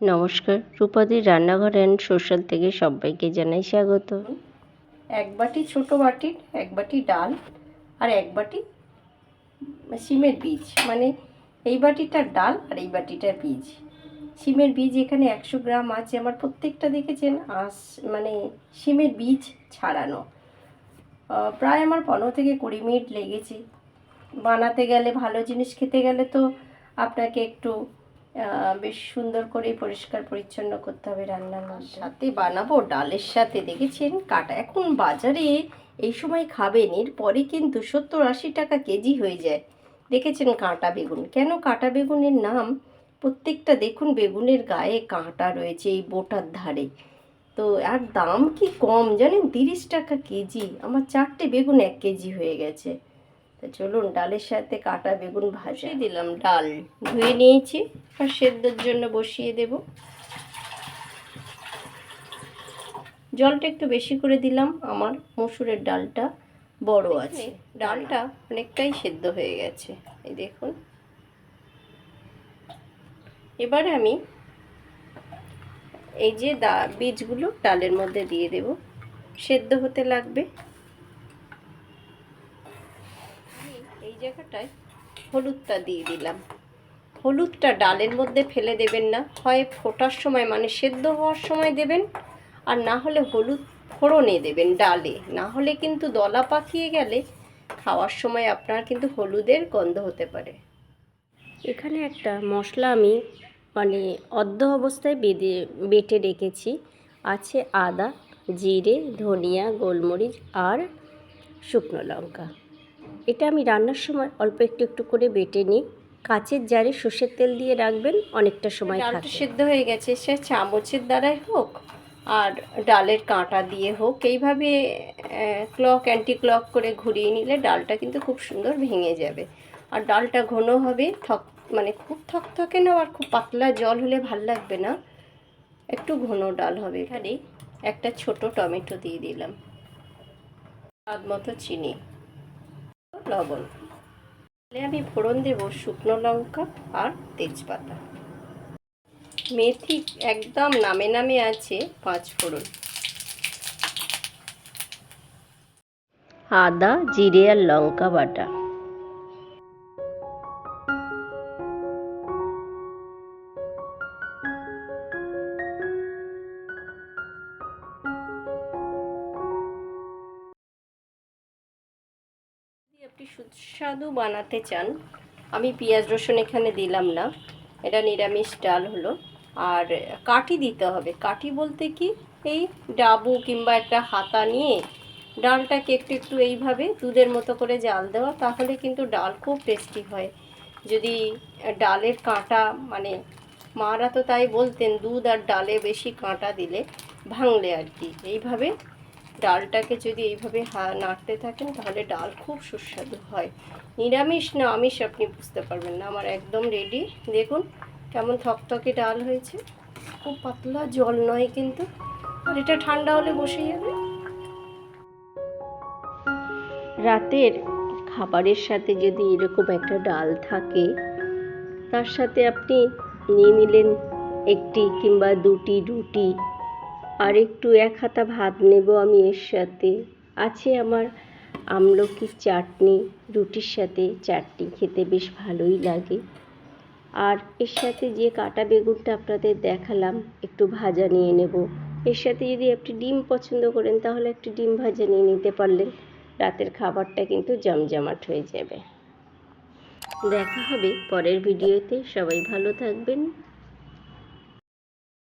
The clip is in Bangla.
নমস্কার, রূপাদির রান্নাঘর অ্যান্ড সোশ্যাল থেকে সবাইকে জানাই স্বাগত। এক বাটি ছোট বাটির এক বাটি ডাল আর এক বাটি সিমের বীজ। মানে এই বাটিটার ডাল আর এই বাটিটার বীজ। সিমের বীজ এখানে একশো গ্রাম আছে, আমার প্রত্যেকটা দেখেছেন, আস মানে সিমের বীজ ছাড়ানো। প্রায় আমার পনেরো থেকে কুড়ি মিনিট লেগেছে। বানাতে গেলে, ভালো জিনিস খেতে গেলে তো আপনাকে একটু বেশ সুন্দর করে পরিষ্কার পরিচ্ছন্ন করতে হবে রান্নার সাথে বানাবো ডালের সাথে দেখেছেন? কাটা। এখন বাজারে এই সময় খাবেন এরপরে কিন্তু সত্তর আশি টাকা কেজি হয়ে যায়। দেখেছেন কাঁটা বেগুন? কেন কাঁটা বেগুনের নাম? প্রত্যেকটা দেখুন বেগুনের গায়ে কাঁটা রয়েছে এই বোটার ধারে। তো আর দাম কি কম? জানেন তিরিশ টাকা কেজি। আমার চারটে বেগুন এক কেজি হয়ে গেছে। তা চলুন ডালের সাথে কাটা বেগুন ভাজিয়ে দিলাম ডাল। ধুয়ে নিয়েছি আর সেদ্ধর জন্য বসিয়ে দেব। জলটা একটু বেশি করে দিলাম। আমার মসুরের ডালটা বড় আছে। ডালটা অনেকটাই সেদ্ধ হয়ে গেছে। এই দেখুন। এবারে আমি এই যে দা বীজগুলো ডালের মধ্যে দিয়ে দেব। সেদ্ধ হতে লাগবে। জায়গাটায় হলুদটা দিয়ে দিলাম। হলুদটা ডালের মধ্যে ফেলে দেবেন না, হয় ফোটার সময় মানে সেদ্ধ হওয়ার সময় দেবেন, আর না হলে হলুদ ফোড়নে দেবেন ডালে। না হলে কিন্তু দলা পাকিয়ে গেলে খাওয়ার সময় আপনার কিন্তু হলুদের গন্ধ হতে পারে। এখানে একটা মশলা আমি মানে অর্ধ অবস্থায় বেঁধে, বেটে রেখেছি। আছে আদা, জিরে, ধনিয়া, গোলমরিচ আর শুকনো লঙ্কা। এটা আমি রান্নার সময় অল্প একটু একটু করে বেটে নিই। কাঁচের জারে সর্ষের তেল দিয়ে রাখবেন অনেকটা সময় ডালটা থাকে। সেদ্ধ হয়ে গেছে সে চামচের দ্বারাই হোক আর ডালের কাঁটা দিয়ে হোক। এইভাবে ক্লক অ্যান্টি ক্লক করে ঘুরিয়ে নিলে ডালটা কিন্তু খুব সুন্দর ভেঙে যাবে। আর ডালটা ঘন হবে থক মানে খুব থক থকথকে না আর খুব পাতলা জল হলে ভালো লাগবে না। একটু ঘন ডাল হবে এখানে। একটা ছোট টমেটো দিয়ে দিলাম। স্বাদ মতো চিনি। লবণ। তাহলে আমি ফোড়ন দেব শুকনো লঙ্কা আর তেজপাতা। মেথি একদম নামে নামে আছে পাঁচ ফোড়ন। আদা, জিরে আর লঙ্কা বাটা। আপনি সুস্বাদু বানাতে চান। আমি পেঁয়াজ রসুন এখানে দিলাম না। এটা নিরামিষ ডাল হলো। আর কাঠি দিতে হবে। কাঠি বলতে কি? এই ডাবু কিংবা একটা হাতা নিয়ে ডালটাকে একটু একটু এইভাবে দুধের মতো করে জাল দেওয়া, তাহলে কিন্তু ডাল খুব টেস্টি হয়। যদি ডালের কাঁটা মানে মারা তো তাই বলতেন, দুধ আর ডালে বেশি কাঁটা দিলে ভাঙলে আর কি। এইভাবে ডালটাকে যদি এইভাবে নাড়তে থাকেন, তাহলে ডাল খুব সুস্বাদু হয়। নিরামিষ না আমিষ আপনি বুঝতে পারবেন না, আমার একদম রেডি দেখুন কেমন থকথকে ডাল হয়েছে। খুব পাতলা জল নয় কিন্তু, আর এটা ঠান্ডা হলে বসে যাবে। রাতের খাবারের সাথে যদি এরকম একটা ডাল থাকে, তার সাথে আপনি নিয়ে নিলেন একটি কিংবা দুটি রুটি আর একটু এক হাতা ভাত নেব আমি এর সাথে। আছে আমার আমলকির চাটনি, রুটির সাথে চাটনি খেতে বেশ ভালোই লাগে। আর এর সাথে যে কাটা বেগুনটা আপনাদের দেখালাম, একটু ভাজা নিয়ে নেব। এর সাথে যদি আপনি ডিম পছন্দ করেন, তাহলে একটু ডিম ভাজা নিয়ে নিতে পারলেন। রাতের খাবারটা কিন্তু জমজমাট হয়ে যাবে। দেখা হবে পরের ভিডিওতে। সবাই ভালো থাকবেন।